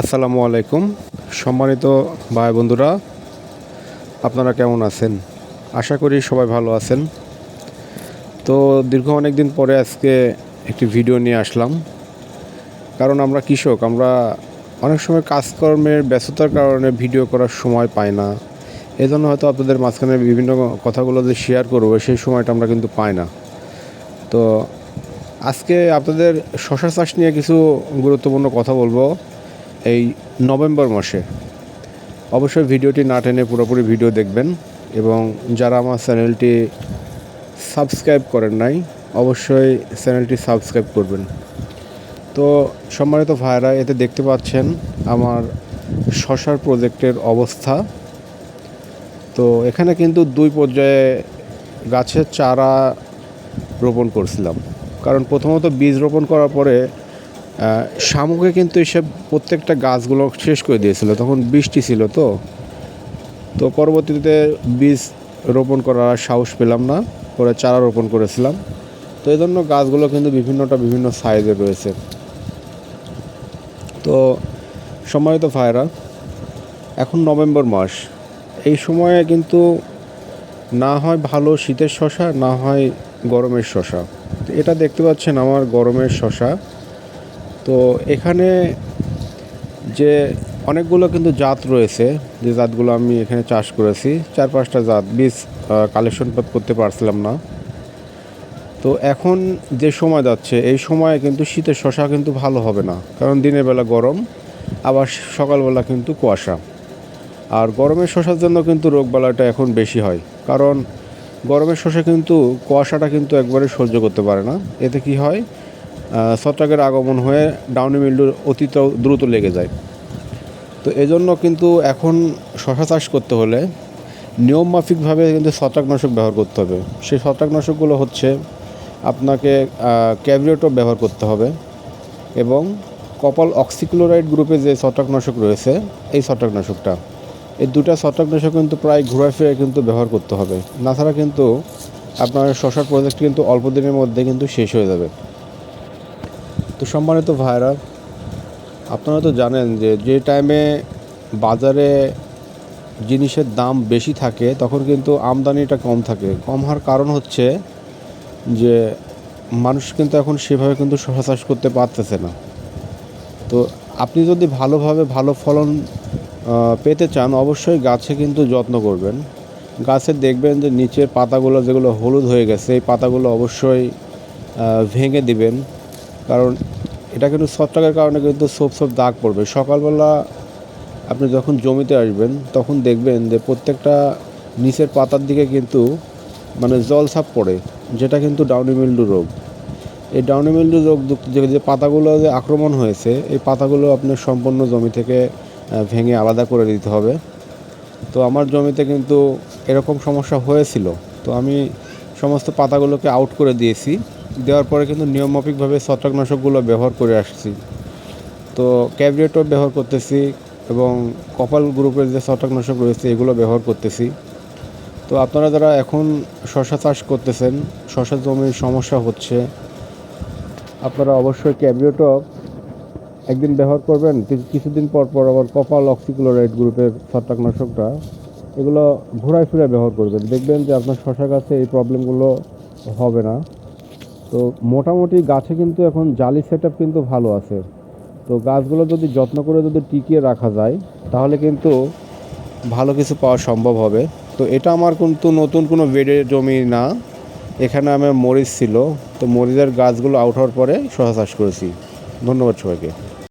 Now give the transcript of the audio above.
আসসালামু আলাইকুম। সম্মানিত ভাই বন্ধুরা, আপনারা কেমন আছেন? আশা করি সবাই ভালো আছেন। তো দীর্ঘ অনেক দিন পরে আজকে একটি ভিডিও নিয়ে আসলাম। কারণ আমরা কৃষক, আমরা অনেক সময় কাজকর্মের ব্যস্ততার কারণে ভিডিও করার সময় পাই না। এই জন্য হয়তো আপনাদের মাঝখানে বিভিন্ন কথাগুলো যে শেয়ার করব, সেই সময়টা আমরা কিন্তু পাই না। তো আজকে আপনাদের শশা চাষ নিয়ে কিছু গুরুত্বপূর্ণ কথা বলব। এই নভেম্বর মাসে। অবশ্যই ভিডিওটি না টেনে পুরোপুরি ভিডিও দেখবেন এবং যারা আমার চ্যানেলটি সাবস্ক্রাইব করেন নাই, অবশ্যই চ্যানেলটি সাবস্ক্রাইব করবেন। তো সম্মানিত ভাইরা এতে দেখতে পাচ্ছেন আমার শশার প্রজেক্টের অবস্থা। তো এখানে কিন্তু দুই পর্যায়ে গাছের চারা রোপণ করছিলাম। কারণ প্রথমত বীজ রোপণ করার পরে শামুকে কিন্তু এসে প্রত্যেকটা গাছগুলো শেষ করে দিয়েছিল, তখন বৃষ্টি ছিল তো। তো পরবর্তীতে বীজ রোপণ করার আর সাহস পেলাম না, পরে চারা রোপণ করেছিলাম। তো এই জন্য গাছগুলো কিন্তু বিভিন্নটা বিভিন্ন সাইজের রয়েছে। তো সম্মানিত ভাইরা এখন নভেম্বর মাস। এই সময়ে কিন্তু না হয় ভালো শীতের শশা, না হয় গরমের শশা। এটা দেখতে পাচ্ছেন আমার গরমের শশা। তো এখানে যে অনেকগুলো কিন্তু জাত রয়েছে, যে জাতগুলো আমি এখানে চাষ করেছি, চার পাঁচটা জাত, বীজ কালেকশন করতে পারছিলাম না। তো এখন যে সময় যাচ্ছে, এই সময়ে কিন্তু শীতের শশা কিন্তু ভালো হবে না, কারণ দিনের বেলা গরম, আবার সকালবেলা কিন্তু কুয়াশা। আর গরমের শশার জন্য কিন্তু রোগবালাইটা এখন বেশি হয়, কারণ গরমের শশা কিন্তু কুয়াশাটা কিন্তু একবারে সহ্য করতে পারে না। এতে কি হয়? ছত্রাকের আগমন হয়ে ডাউনি মিল্ডুর অতি ত- দ্রুত লেগে যায়। তো এজন্য কিন্তু এখন শশা চাষ করতে হলে নিয়মমাফিকভাবে কিন্তু ছত্রাকনাশক ব্যবহার করতে হবে। সেই ছত্রাকনাশকগুলো হচ্ছে আপনাকে ক্যাভিরেটও ব্যবহার করতে হবে এবং কপাল অক্সিক্লোরাইড গ্রুপে যে ছত্রাকনাশক রয়েছে, এই ছত্রাকনাশকটা। এই দুটা ছত্রাকনাশক কিন্তু প্রায় ঘুরে ফিরে কিন্তু ব্যবহার করতে হবে। না ছাড়া কিন্তু আপনার শশার প্রজেক্ট কিন্তু অল্প দিনের মধ্যে কিন্তু শেষ হয়ে যাবে। তো সম্মানিত ভাইরা আপনারা তো জানেন যে যে টাইমে বাজারে জিনিসের দাম বেশি থাকে, তখন কিন্তু আমদানিটা কম থাকে। কম হওয়ার কারণ হচ্ছে যে মানুষ কিন্তু এখন সেভাবে কিন্তু শশা চাষ করতে পারতেছে না। তো আপনি যদি ভালোভাবে ভালো ফলন পেতে চান, অবশ্যই গাছে কিন্তু যত্ন করবেন। গাছে দেখবেন যে নিচের পাতাগুলো যেগুলো হলুদ হয়ে গেছে, এই পাতাগুলো অবশ্যই ভেঙে দিবেন। কারণ এটা কিন্তু ছত্রাকের কারণে কিন্তু সোপ সোপ দাগ পড়বে। সকালবেলা আপনি যখন জমিতে আসবেন, তখন দেখবেন যে প্রত্যেকটা নিচের পাতার দিকে কিন্তু মানে জল ছাপ পড়ে, যেটা কিন্তু ডাউনি মিল্ডু রোগ। এই ডাউনি মিল্ডু রোগ যে পাতাগুলো যে আক্রমণ হয়েছে, এই পাতাগুলো আপনার সম্পূর্ণ জমি থেকে ভেঙে আলাদা করে দিতে হবে। তো আমার জমিতে কিন্তু এরকম সমস্যা হয়েছিল। তো আমি সমস্ত পাতাগুলোকে আউট করে দিয়েছি। দেওয়ার পরে কিন্তু নিয়মমাফিকভাবে ছত্রাকনাশকগুলো ব্যবহার করে আসছি। তো ক্যাবরেটও ব্যবহার করতেছি এবং কপাল গ্রুপের যে ছত্রাকনাশক রয়েছে এগুলো ব্যবহার করতেছি। তো আপনারা যারা এখন শশা চাষ করতেছেন, শশা জমির সমস্যা হচ্ছে, আপনারা অবশ্যই ক্যাবরেটও একদিন ব্যবহার করবেন কিছু- কিছুদিন পর পর আবার কপাল অক্সিক্লোরাইড গ্রুপের ছত্রাকনাশকটা, এগুলো ঘোরায় ফিরে ব্যবহার করবেন। দেখবেন যে আপনার শশা গাছে এই প্রবলেমগুলো হবে না। তো মোটামুটি গাছে কিন্তু এখন জালি সেট কিন্তু ভালো আছে। তো গাছগুলো যদি যত্ন করে যদি টিকিয়ে রাখা যায়, তাহলে কিন্তু ভালো কিছু পাওয়া সম্ভব হবে। তো এটা আমার কিন্তু নতুন কোনো বেডের জমি না। এখানে আমার মরিচ ছিল। তো মরিচের গাছগুলো আউট হওয়ার পরে শশা চাষ করেছি। ধন্যবাদ সবাইকে।